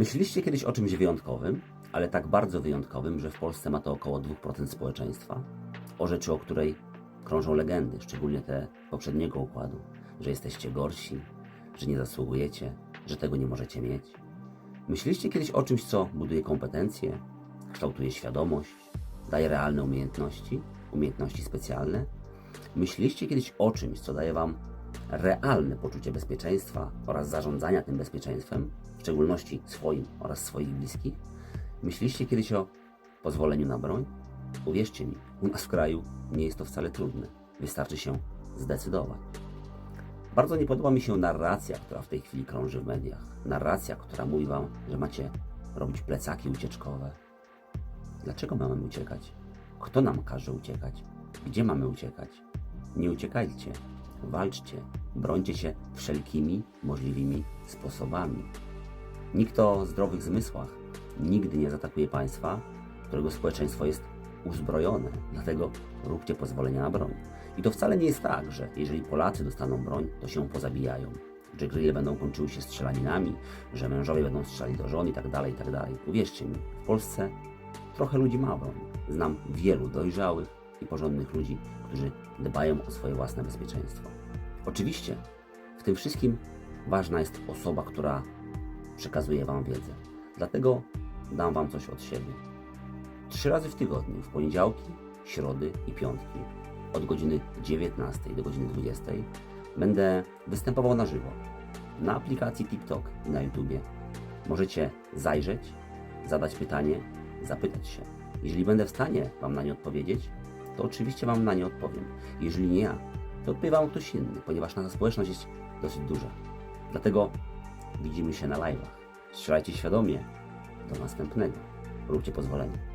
Myśleliście kiedyś o czymś wyjątkowym, ale tak bardzo wyjątkowym, że w Polsce ma to około 2% społeczeństwa? O rzeczy, o której krążą legendy, szczególnie te poprzedniego układu, że jesteście gorsi, że nie zasługujecie, że tego nie możecie mieć. Myśleliście kiedyś o czymś, co buduje kompetencje, kształtuje świadomość, daje realne umiejętności, umiejętności specjalne? Myśleliście kiedyś o czymś, co daje Wam realne poczucie bezpieczeństwa oraz zarządzania tym bezpieczeństwem, w szczególności swoim oraz swoich bliskich? Myśleliście kiedyś o pozwoleniu na broń? Uwierzcie mi, u nas w kraju nie jest to wcale trudne. Wystarczy się zdecydować. Bardzo nie podoba mi się narracja, która w tej chwili krąży w mediach. Narracja, która mówi Wam, że macie robić plecaki ucieczkowe. Dlaczego mamy uciekać? Kto nam każe uciekać? Gdzie mamy uciekać? Nie uciekajcie, walczcie, brońcie się wszelkimi możliwymi sposobami. Nikt o zdrowych zmysłach nigdy nie zaatakuje państwa, którego społeczeństwo jest uzbrojone, dlatego róbcie pozwolenia na broń. I to wcale nie jest tak, że jeżeli Polacy dostaną broń, to się pozabijają, że grille będą kończyły się strzelaninami, że mężowie będą strzelali do żon i tak dalej, i tak dalej. Uwierzcie mi, w Polsce trochę ludzi ma broń. Znam wielu dojrzałych i porządnych ludzi, którzy dbają o swoje własne bezpieczeństwo. Oczywiście w tym wszystkim ważna jest osoba, która przekazuje Wam wiedzę. Dlatego dam Wam coś od siebie. Trzy razy w tygodniu, w poniedziałki, środy i piątki, od godziny 19 do godziny 20, będę występował na żywo na aplikacji TikTok i na YouTubie. Możecie zajrzeć, zadać pytanie, zapytać się. Jeżeli będę w stanie Wam na nie odpowiedzieć, to oczywiście Wam na nie odpowiem. Jeżeli nie ja, to odpowie ktoś inny, ponieważ nasza społeczność jest dosyć duża. Dlatego widzimy się na live'ach. Strzelajcie świadomie. Do następnego. Róbcie pozwolenie.